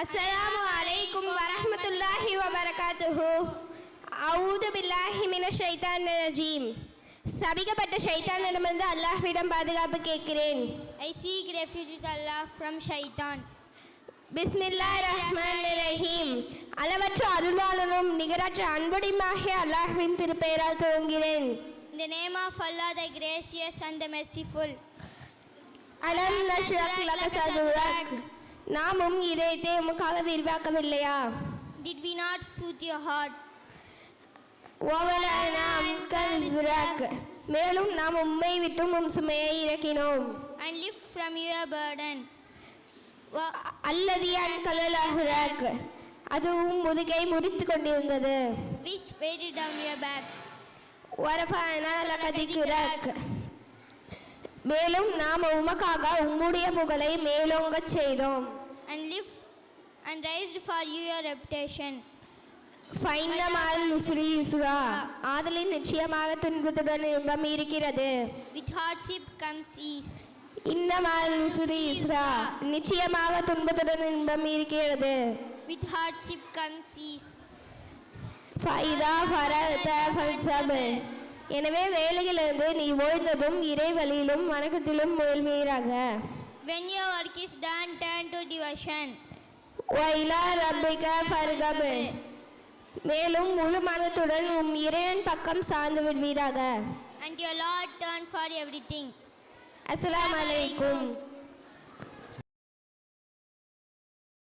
அஸ்ஸலாமு அலைக்கும் வரஹ்மத்துல்லாஹி வபரகாத்துஹு அவுது பில்லாஹி மின ஷைத்தான் ரஜீம் சபிக்கப்பட்ட ஷைத்தானிடமிருந்து அல்லாஹ்விடம் பாதுகாப்பு கேட்கிறேன். I seek refuge with Allah from shaitan. பிஸ்மில்லா ரஹ்மான் ரஹீம் அளவற்ற அருளாளனும் நிகரற்ற அன்புடையுமாகிய அல்லாஹ்வின் திருப்பெயரால் துவங்கிறேன் In the name of Allah, the gracious and the merciful. அலம் நஷ்ரக் லக சதுரக் நாமும் இதயத்தை உமக்காக விரிவாக்கவில்லையா? Did we not soothe your heart? ஓவலானாம் கல்சுரக் மேலும் நாம் உம்மை விட்டும் உம் சுமையை இறக்கினோம். And lift from your burden. Wa- அல்லதியான் கலலஹுரக் அதுவும் முதுகை முறித்து கொண்டிருந்தது. Which weighed down your back. வரஃபானா லகதிக்குரக் மேலும் நாம் உமக்காக உம்முடைய புகழை மேலோங்கச் செய்தோம் and lift and raised for you your reputation. ஆதலின் நிச்சயமாக துன்பத்துடன் இன்பம் இருக்கிறது With hardship comes ease. இன்னமால் நுஸ்ரி யுஸ்ரா நிச்சயமாக துன்பத்துடன் இன்பம் இருக்கிறது With hardship comes ease. ஃபைதா ஃபரத ஃபல்சப் எனவே வேலையிலிருந்து நீ ஓய்ந்ததும் இறைவழியிலும் வணக்கத்திலும் முயல்வீராக When your work is done, turn to devotion. ஒயிலா ரப்பிக ஃபர்கப் மேலும் முழு மனத்துடன் உம் இறைவன் பக்கம் சார்ந்து விடுவீராக And your Lord turn for everything. அஸ்ஸலாமு அலைக்கும்